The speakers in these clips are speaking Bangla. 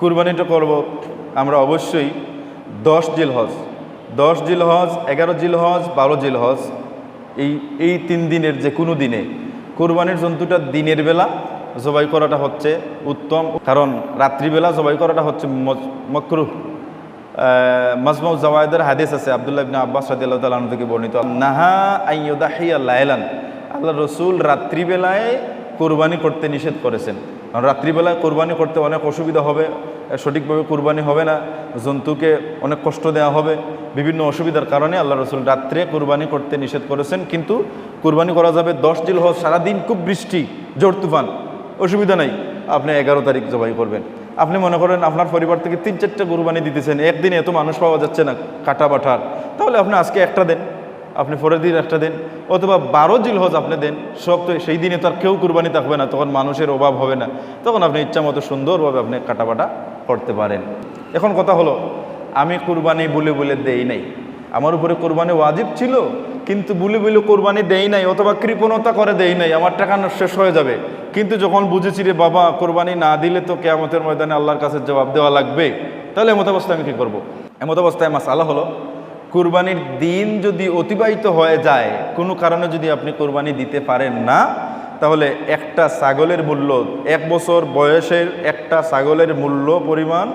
কুরবানিটা করব, আমরা অবশ্যই দশ জিল হজ দশ জিল হজ এগারো জিল হজ বারো জিল হজ এই এই তিন দিনের যে কোনো দিনে। কোরবানির জন্তুটা দিনের বেলা জবাই করাটা হচ্ছে উত্তম, কারণ রাত্রিবেলা জবাই করাটা হচ্ছে মকরু মাজমাউ জাওয়ায়দের হাদিস আছে, আবদুল্লাহ আব্বাস রাদিয়াল্লাহু তাআলা আনহু থেকে বর্ণিত, নাহা আইয়ুদাহিয়া লাইলান আল্লাহ রসুল রাত্রিবেলায় কোরবানি করতে নিষেধ করেছেন। কারণ রাত্রিবেলায় কোরবানি করতে অনেক অসুবিধা হবে সঠিকভাবে কোরবানি হবে না, জন্তুকে অনেক কষ্ট দেওয়া হবে, বিভিন্ন অসুবিধার কারণে আল্লাহ রসুল রাত্রে কোরবানি করতে নিষেধ করেছেন, কিন্তু কোরবানি করা যাবে দশ দিল হজ, সারাদিন খুব বৃষ্টি, জোর তুফান, অসুবিধা নাই, আপনি এগারো তারিখ জবাই করবেন। আপনি মনে করেন আপনার পরিবার থেকে তিন চারটে কোরবানি দিতেছেন, একদিনে এত মানুষ পাওয়া যাচ্ছে না, কাটা বাঠার তাহলে আপনি আজকে একটা দেন। আপনি পরের দিন একটা দিন, অথবা বারো জিল হজ আপনি দেন সব তো সেই দিনে তো আর কেউ কুরবানি থাকবে না, তখন মানুষের অভাব হবে না। তখন আপনি ইচ্ছা মতো সুন্দরভাবে আপনি কাটাবাটা করতে পারেন। এখন কথা হলো, আমি কুরবানি বলে বলে দেই নাই। আমার উপরে কোরবানি ওয়াজিব ছিল, কিন্তু বলে বলে কোরবানি দেই নাই, অথবা কৃপণতা করে দেই নাই, আমার টাকা শেষ হয়ে যাবে। কিন্তু যখন বুঝেছি রে বাবা, কোরবানি না দিলে তো কেয়ামতের ময়দানে আল্লাহর কাছে জবাব দেওয়া লাগবে, তাহলে এমত অবস্থায় আমি কী করব? এমত অবস্থায় মাসালা হলো কুরবানির দিন যদি অতিবাহিত হয়ে যায়, কোনো কারণে যদি আপনি কোরবানি দিতে পারেন না, তাহলে একটা ছাগলের মূল্য, এক বছর বয়সের একটা ছাগলের মূল্য পরিমাণ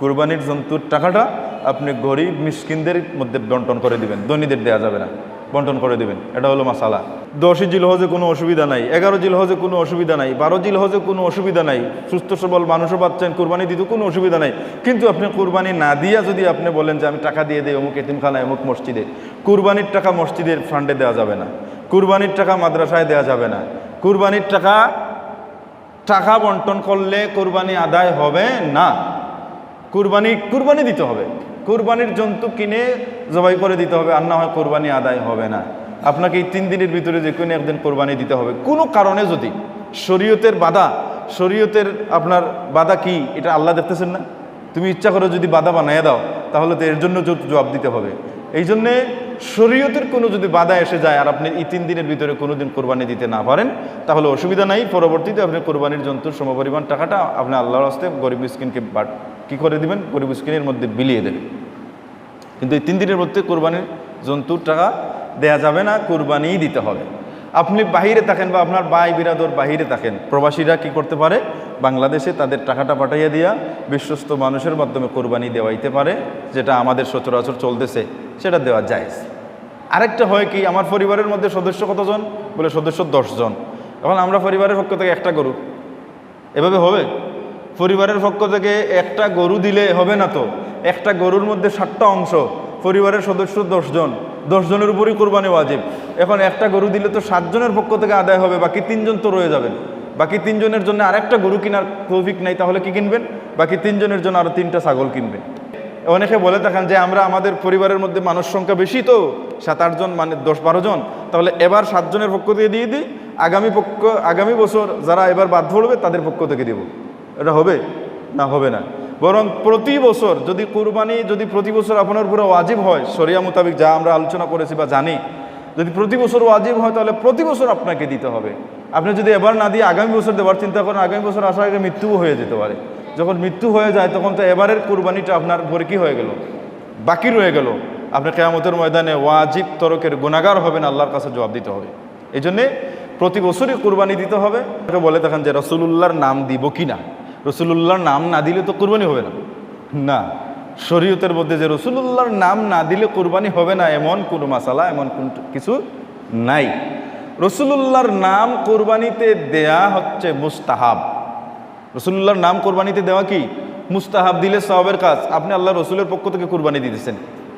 কুরবানির জন্তুর টাকাটা আপনি গরিব মিসকিনদের মধ্যে বন্টন করে দিবেন, ধনীদের দেওয়া যাবে না। বন্টন করে দেবেন। এটা হলো মাসালা। দশই জিল হজে কোনো অসুবিধা নাই, এগারো জিল হজে কোনো অসুবিধা নাই, বারো জিল হজে কোনো অসুবিধা নাই, সুস্থ সবল মানুষও পাচ্ছেন, কোরবানি দিতে কোনো অসুবিধা নাই। কিন্তু আপনি কোরবানি না দিয়া যদি আপনি বলেন যে আমি টাকা দিয়ে দিই অমুক এতিমখানায়, অমুক মসজিদে, কুরবানির টাকা মসজিদের ফান্ডে দেওয়া যাবে না। কুরবানির টাকা মাদ্রাসায় দেওয়া যাবে না। কুরবানির টাকা টাকা বন্টন করলে কোরবানি আদায় হবে না। কুরবানি কুরবানি দিতে হবে। কুরবানির জন্তু কিনে জবাই করে দিতে হবে, আর না হয় কোরবানি আদায় হবে না। আপনাকে এই তিন দিনের ভিতরে যে কোনো একদিন কোরবানি দিতে হবে। কোনো কারণে যদি শরীয়তের বাধা, শরীয়তের আপনার বাধা কি, এটা আল্লাহ দেখতেছেন না? তুমি ইচ্ছা করে যদি বাধা বানিয়ে দাও, তাহলে তো এর জন্য জবাব দিতে হবে। এই জন্যে শরীয়তের কোনো যদি বাধা এসে যায়, আর আপনি এই তিন দিনের ভিতরে কোনো দিন কোরবানি দিতে না পারেন, তাহলে অসুবিধা নাই। পরবর্তীতে আপনি কোরবানির জন্তুর সমপরিমাণ টাকাটা আপনি আল্লাহর হস্তে গরিব মিসকিনকে বাট কী করে দিবেন? গরিব মিসকিনের মধ্যে বিলিয়ে দেবেন। কিন্তু এই তিন দিনের মধ্যে কোরবানির জন্তুর টাকা দেয়া যাবে না, কোরবানিই দিতে হবে। আপনি বাহিরে থাকেন বা আপনার ভাই বিরাদর বাহিরে থাকেন, প্রবাসীরা কি করতে পারে? বাংলাদেশে তাদের টাকাটা পাঠাইয়া দিয়া বিশ্বস্ত মানুষের মাধ্যমে কোরবানি দেওয়াইতে পারে, যেটা আমাদের সচরাচর চলতেছে, সেটা দেওয়া যায় আরেকটা হয় কি, আমার পরিবারের মধ্যে সদস্য কতজন? বলে সদস্য দশজন। এখন আমরা পরিবারের পক্ষ থেকে একটা গরু। এভাবে হবে? পরিবারের পক্ষ থেকে একটা গরু দিলে হবে না তো? একটা গরুর মধ্যে ষাটটা অংশ, পরিবারের সদস্য দশজন, দশজনের উপরই কোরবানি ওয়াজিব। এখন একটা গরু দিলে তো সাতজনের পক্ষ থেকে আদায় হবে, বাকি তিনজন তো রয়ে যাবেন। বাকি তিনজনের জন্য আরেকটা গরু কেনার তৌফিক নাই, তাহলে কি কিনবেন? বাকি তিনজনের জন্য আরও তিনটা ছাগল কিনবেন। অনেকে বলে থাকেন যে আমরা আমাদের পরিবারের মধ্যে মানুষ সংখ্যা বেশি তো, সাত আটজন মানে দশ, বারো জন। তাহলে এবার সাতজনের পক্ষ থেকে দিয়ে দিই, আগামী পক্ষ, আগামী বছর যারা এবার বাদ ধরবে তাদের পক্ষ থেকে দিব। এটা হবে? না হবে না। বরং প্রতি বছর যদি কুরবানি, যদি প্রতি বছর আপনার উপরে ওয়াজিব হয় সরিয়া মোতাবেক যা আমরা আলোচনা করেছি বা জানি, যদি প্রতি বছর ওয়াজিব হয়, তাহলে প্রতি বছর আপনাকে দিতে হবে। আপনি যদি এবার না দিয়ে আগামী বছর দেওয়ার চিন্তা করেন, আগামী বছর আসার আগে মৃত্যুও হয়ে যেতে পারে। যখন মৃত্যু হয়ে যায়, তখন তো এবারের কুরবানিটা আপনার উপরে কি হয়ে গেল? বাকি রয়ে গেল। আপনি কেয়ামতের ময়দানে ওয়াজিব তরকের গুণাগার হবেন, আল্লাহর কাছে জবাব দিতে হবে। এই জন্যে প্রতি বছরই কুরবানি দিতে হবে। বলে দেখেন যে, রসুলুল্লাহর নাম দিব কি না রসুলুল্লাহর নাম না দিলে তো কুরবানি হবে না। না শরীয়তের মধ্যে যে রসুলুল্লাহর নাম না দিলে কুরবানি হবে না এমন কোনো মাসালা এমন কোন কিছু নাই। রসুলুল্লাহর নাম কোরবানিতে দেয়া হচ্ছে মুস্তাহাব। রসুল্লাহর নাম কোরবানিতে দেওয়া কি? মুস্তাহাব দিলে সবের কাজ। আপনি আল্লাহ রসুলের পক্ষ থেকে কোরবানি দিতেছেন।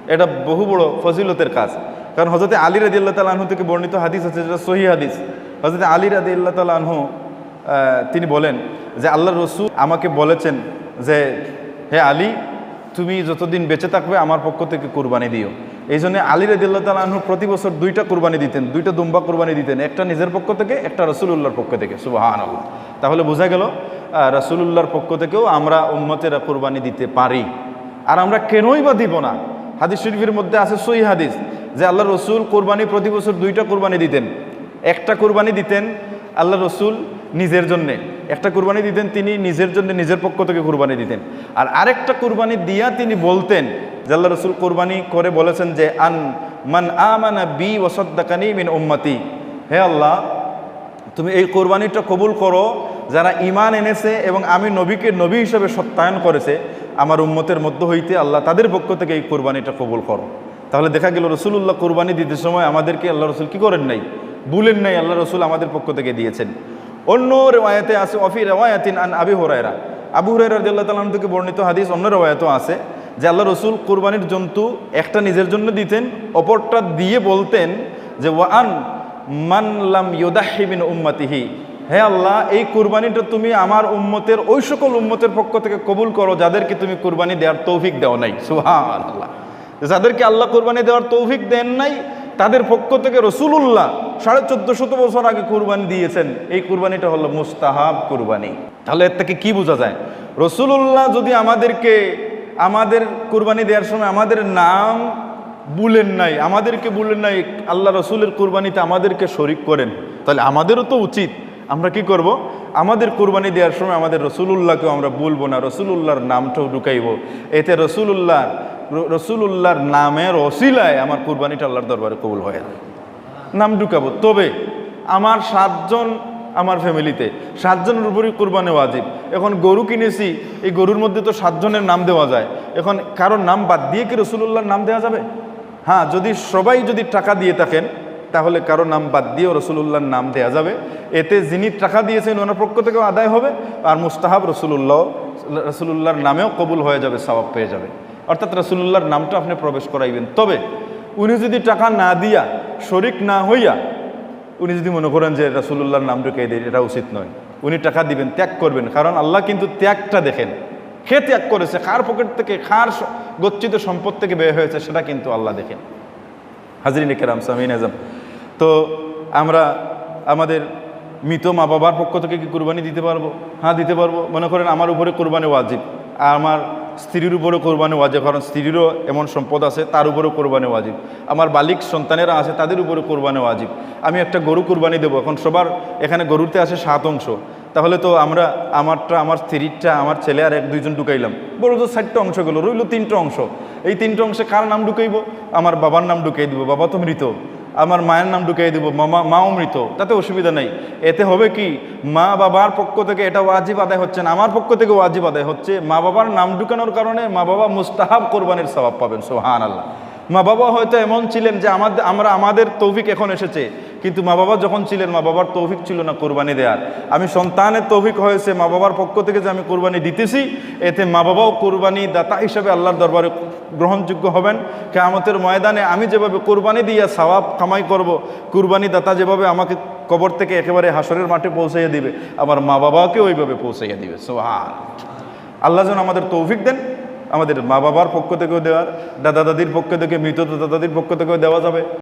এটা বহু বড় ফজিলতের কাজ। কারণ হজরতে আলী রাদি আল্লাহ তালা আনহু থেকে বর্ণিত হাদিস আছে যেটা সহি হাদিস। হজরতে আলী রাদি আল্লাহ তালা আনহু আহ, তিনি বলেন যে আল্লাহ রসুল আমাকে বলেছেন যে, হে আলী, তুমি যতদিন বেঁচে থাকবে আমার পক্ষ থেকে কোরবানি দিও। এই জন্য আলী রাদিল্লাহ তালা আনহু প্রতি বছর দুইটা কোরবানি দিতেন, দুইটা দুম্বা কোরবানি দিতেন, একটা নিজের পক্ষ থেকে, একটা রসুলুল্লাহর পক্ষ থেকে সুবাহান আল্লাহ তাহলে বোঝা গেল রসুলুল্লাহর পক্ষ থেকেও আমরা উম্মতেরা কোরবানি দিতে পারি। আর আমরা কেনই বা দিব না? হাদিস শরীফের মধ্যে আছে সই হাদিস যে আল্লাহ রসুল কোরবানি প্রতি বছর দুইটা কোরবানি দিতেন। একটা কোরবানি দিতেন আল্লাহ রসুল নিজের জন্যে। একটা কুরবানি দিতেন, তিনি নিজের জন্য নিজের পক্ষ থেকে কুরবানি দিতেন। আর আরেকটা কুরবানি দিয়া তিনি বলতেন আল্লাহ রসুল কুরবানি করে বলেছেন যে, আন মান আমানা বি ওসদ্দাকানি মিন উম্মতি। হে আল্লাহ, তুমি এই কোরবানিটা কবুল করো। যারা ইমান এনেছে এবং আমি নবীকে নবী হিসেবে সত্যায়ন করেছে, আমার উম্মতের মধ্য হইতে আল্লাহ তাদের পক্ষ থেকে এই কোরবানিটা কবুল করো। তাহলে দেখা গেল রসুল্লাহ কোরবানি দিতে সময় আমাদেরকে আল্লাহ রসুল কি করেন নাই? বলেন নাই, আল্লাহ রসুল আমাদের পক্ষ থেকে দিয়েছেন। অন্য রেওয়ায়তে আছে অফি রেওয়ায়াতিন আন আবি হোরায়রা। আবু হুরাইরা রাদিয়াল্লাহু তাআলা থেকে বর্ণিত হাদিস, অন্য রেওয়ায়তও আছে, যে আল্লাহ রসুল কোরবানির জন্তু একটা নিজের জন্য দিতেন, অপরটা দিয়ে বলতেন যে ওয়ান মানলাম ইউদাহিবিন উম্মাতিহি। হে আল্লাহ, এই কুরবানিটা তুমি আমার উম্মতের, ওই সকল উম্মতের পক্ষ থেকে কবুল করো, যাদেরকে তুমি কুরবানি দেওয়ার তৌফিক দেওয়া নাই। সুহান আল্লাহ যাদেরকে আল্লাহ কুরবানি দেওয়ার তৌফিক দেন নাই তাদের পক্ষ থেকে রসুলুল্লাহ সাড়ে চোদ্দ শত বছর আগে কুরবানি দিয়েছেন। এই কুরবানিটা হলো মুস্তাহাব কুরবানি। তাহলে এর থেকে কি বোঝা যায়? রসুলুল্লাহ যদি আমাদেরকে, আমাদের কুরবানি দেওয়ার সময় আমাদের নাম বলেন নাই, আমাদেরকে বললেন নাই, আল্লাহ রসুলের কুরবানিতে আমাদেরকে শরিক করেন, তাহলে আমাদেরও তো উচিত। আমরা কি করব? আমাদের কুরবানি দেওয়ার সময় আমাদের রসুলুল্লাহকেও আমরা বলব না, রসুলুল্লাহর নামটাও ঢুকাইব। এতে রসুলুল্লাহ রসুলুল্লাহর নামের অসিলায় আমার কুরবানিটা আল্লাহর দরবারে কবুল হয়ে নাম ঢুকাবো। তবে আমার সাতজন আমার ফ্যামিলিতে সাতজনের উপরই কোরবানি ওয়াজিব। এখন গরু কিনেছি, এই গরুর মধ্যে তো সাতজনের নাম দেওয়া যায়। এখন কারোর নাম বাদ দিয়ে কি রসুল্লাহর নাম দেওয়া যাবে? হ্যাঁ যদি সবাই যদি টাকা দিয়ে থাকেন, তাহলে কারও নাম বাদ দিয়েও রসুল্লাহর নাম দেওয়া যাবে। এতে যিনি টাকা দিয়েছেন, ওনার পক্ষ থেকেও আদায় হবে। আর মুস্তাহাব রসুল্লাহ রসুল্লাহর নামেও কবুল হয়ে যাবে সবাব পেয়ে যাবে। অর্থাৎ রসুল্লাহর নামটা আপনি প্রবেশ করাইবেন। তবে উনি যদি টাকা না দিয়া শরিক না হইয়া, উনি যদি মনে করেন যে রাসুল্লাহর নাম ঢুকিয়ে দেয়, এটা উচিত নয়। উনি টাকা দিবেন, ত্যাগ করবেন। কারণ আল্লাহ কিন্তু ত্যাগটা দেখেন। খে ত্যাগ করেছে? খার পকেট থেকে খার গচ্ছিত সম্পদ থেকে বের হয়েছে, সেটা কিন্তু আল্লাহ দেখেন। হাজরিন কেরাম, সামিন আজম। তো আমরা আমাদের মৃত মা বাবার পক্ষ থেকে কি কুরবানি দিতে পারব? হ্যাঁ দিতে পারব। মনে করেন আমার উপরে কোরবানি ওয়াজিব। আর আমার স্ত্রীর উপরে কোরবানি ওয়াজিব, কারণ স্ত্রীরও এমন সম্পদ আছে, তার উপরেও কোরবানি ওয়াজিব। আমার বালিক সন্তানেরা আছে, তাদের উপরে কোরবানি ওয়াজিব। আমি একটা গরু কোরবানি দেবো, এখন সবার এখানে গরুতে আসে সাত অংশ। তাহলে তো আমরা আমারটা, আমার স্ত্রীরটা, আমার ছেলে আর এক, দুইজন ঢুকাইলাম। বড় তো চারটা অংশ গেলো, রইল তিনটা অংশ। এই তিনটা অংশে কার নাম ঢুকাইব? আমার বাবার নাম ঢুকাই দিব, বাবা তো মৃত। আমার মায়ের নাম ঢুকিয়ে দেবো মামা মাও মৃত, তাতে অসুবিধা নেই। এতে হবে কি, মা বাবার পক্ষ থেকে এটা ওয়াজিব আদায় হচ্ছে না, আমার পক্ষ থেকে ওয়াজিব আদায় হচ্ছে, মা বাবার নাম ঢুকানোর কারণে মা বাবা মুস্তাহাব কোরবানির স্বভাব পাবেন সোহান আল্লাহ মা বাবা হয়তো এমন ছিলেন যে আমাদের, আমরা, আমাদের তৌফিক এখন এসেছে। কিন্তু মা বাবা যখন ছিলেন, মা বাবার তৌফিক ছিল না কোরবানি দেওয়ার আমি সন্তানের তৌফিক হয়েছে, মা বাবার পক্ষ থেকে যে আমি কোরবানি দিতেছি, এতে মা বাবাও কোরবানি দাতা হিসাবে আল্লাহর দরবারে গ্রহণযোগ্য হবেন। কেয়ামতের ময়দানে আমি যেভাবে কোরবানি দিয়া সওয়াব কামাই করব, কোরবানি দাতা যেভাবে আমাকে কবর থেকে একেবারে হাসরের মাঠে পৌঁছাইয়া দিবে, আমার মা বাবাকে ওইভাবে পৌঁছাইয়া দিবে। সোহান আল্লাহ যেন আমাদের তৌফিক দেন। আমাদের মা বাবার পক্ষ থেকেও দেওয়ার দাদা দাদির পক্ষ থেকে, মৃত দাদা দাদির পক্ষ থেকেও দেওয়া যাবে।